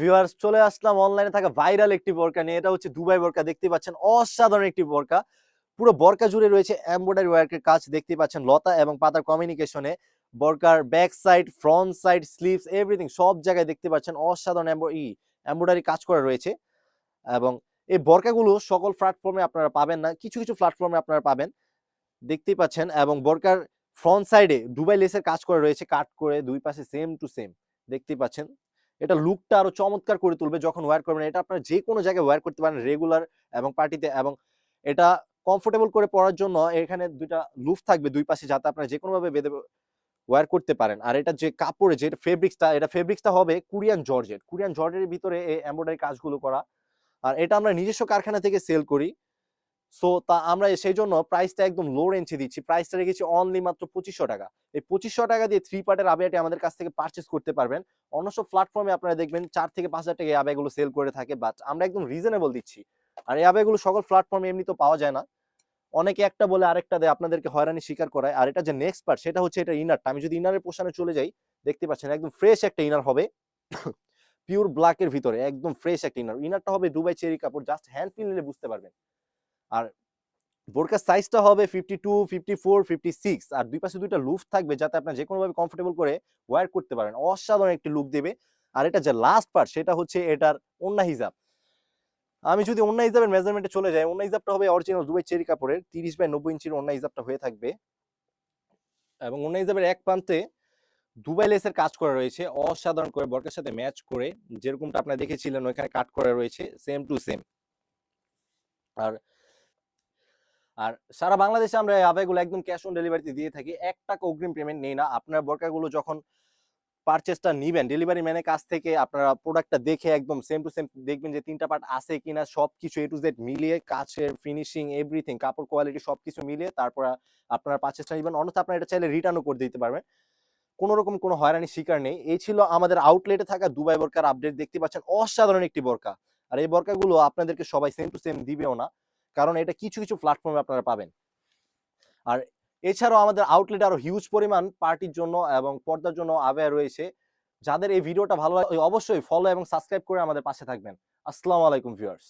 Viewers চলে আসলাম অনলাইনে থাকা ভাইরাল একটি বোরকা নিয়ে। এটা হচ্ছে দুবাই বোরকা দেখতে পাচ্ছেন অসাধারণ একটি বোরকা। পুরো বরকা জুড়ে রয়েছে এমব্রয়ডারি ওয়ার্কের কাজ দেখতে পাচ্ছেন লতা এবং পাতার কমিউনিকেশনে বরকার back side front side sleeves everything সব জায়গায় দেখতে পাচ্ছেন অসাধারণ এমব্রয়ডারি কাজ করা রয়েছে। এবং এই বরকাগুলো সকল প্ল্যাটফর্মে আপনারা পাবেন না, কিছু কিছু প্ল্যাটফর্মে আপনারা পাবেন। দেখতেই পাচ্ছেন এবং বরকার ফ্রন্ট সাইডে দুবাই লেসের কাজ করা রয়েছে কাট করে, দুই পাশে সেম টু সেম দেখতেই পাচ্ছেন। এটা লুকটা আরও চমৎকার করে তুলবে যখন ওয়্যার করবেন। এটা আপনারা যে কোনো জায়গায় ওয়্যার করতে পারেন রেগুলার এবং পার্টিতে এবং এটা কমফোর্টেবল করে পরার জন্য এখানে দুইটা লুফ থাকবে দুই পাশে যাতে আপনারা যে কোনোভাবে বেঁধে ওয়্যার করতে পারেন। আর এটা যে কাপড়ে, যে ফেব্রিক্সটা এটা ফেব্রিক্সটা হবে কোরিয়ান জর্জেট কোরিয়ান জর্জের ভিতরে এই এমব্রয়ডারি কাজগুলো করা। আর এটা আমরা নিজস্ব কারখানা থেকে সেল করি। সো তা আমরা সেই জন্য প্রাইসটা একদম লো রেঞ্জে দিচ্ছি। প্রাইসটা রেখেছি অনলি মাত্র পঁচিশশো টাকা। এই পঁচিশশো টাকা দিয়ে থ্রি পার্টের আবিয়াটি আমাদের কাছ থেকে পারচেস করতে পারবেন। অন্য সব প্ল্যাটফর্মে আপনারা দেখবেন চার থেকে পাঁচ হাজার টাকা আবেগুলো সেল করে থাকে বাট আমরা একদম রিজনেবল দিচ্ছি। আর এই আবেগুলো সকল প্ল্যাটফর্মে এমনি তো পাওয়া যায় না। অনেকে একটা বলে আরেকটা দেয়, আপনাদেরকে হয়রানি স্বীকার করায়। আর এটা যে নেক্সট পার্ট সেটা হচ্ছে এটা ইনারটা আমি যদি ইনারের পোষণে চলে যাই, দেখতে পাচ্ছেন একদম ফ্রেশ একটা ইনার হবে। পিওর ব্ল্যাকের ভিতরে, একদম ফ্রেশ একটা ইনার ইনারটা হবে দুবাই চেরি কাপড় জাস্ট হ্যান্ড ফিল নিলে বুঝতে পারবেন। আর বোরকার সাইজটা হবে fifty two fifty four fifty six আর দুই পাশে দুইটা লুফ থাকবে যাতে আপনার যে কোনোভাবে কমফোর্টেবল করে ওয়্যার করতে পারেন। অসাধারণ একটি লুক দেবে। আর এটা যে লাস্ট পার্ট সেটা হচ্ছে এটার অন্যা হিজাব। আমি যদি অন্য হিজাবের মেজারমেন্টে চলে যাই অন্য হিজাবটা হবে অরিজিনাল দুবাই চেরি কাপড়ের তিরিশ বাই নব্বই ইঞ্চির অন্য হিজাবটা হয়ে থাকবে। এবং অন্য হিজাবের এক প্রান্তে দুবাই লেসের কাজ করা রয়েছে, অসাধারণ করে বরকার সাথে ম্যাচ করে। যেরকমটা আপনারা দেখেছিলেন, ওইখানে কাট করা রয়েছে সেম টু সেম আর আর সারা বাংলাদেশে আমরা এই আবেগুলো একদম ক্যাশ অন ডেলিভারিতে দিয়ে থাকি। এক টাকা অগ্রিম পেমেন্ট নেই না। আপনার বরকাগুলো যখন পারচেসটা নিবেন ডেলিভারি ম্যানের কাছ থেকে আপনারা প্রোডাক্টটা দেখে একদম সেম টু সেম দেখবেন যে তিনটা পার্ট আছে কিনা সব কিছু এ টু জেড মিলিয়ে কাছের ফিনিশিং এভরিথিং কাপড় কোয়ালিটি সব কিছু মিলিয়ে তারপর আপনারা পারচেসটা নিবেন। অন্যথা আপনারা এটা চাইলে রিটার্নও করে দিতে পারবেন। কোনো রকম কোনো হয়রানি শিকার নেই। এই ছিল আমাদের আউটলেটে থাকা দুবাই বরকার আপডেট দেখতে পাচ্ছেন অসাধারণ একটি বরকা। আর এই বরকাগুলো আপনাদেরকে সবাই সেম টু সেম দিবেও না। কারণ এটা কিছু কিছু প্ল্যাটফর্মে আপনারা পাবেন। আর এছাড়াও আমাদের আউটলেট আরও হিউজ পরিমাণ পার্টির জন্য এবং পর্দার জন্য আবেয়া রয়েছে। যাদের এই ভিডিওটা ভালো লাগে, অবশ্যই ফলো এবং সাবস্ক্রাইব করে আমাদের পাশে থাকবেন। আসসালামু আলাইকুম ভিউয়ার্স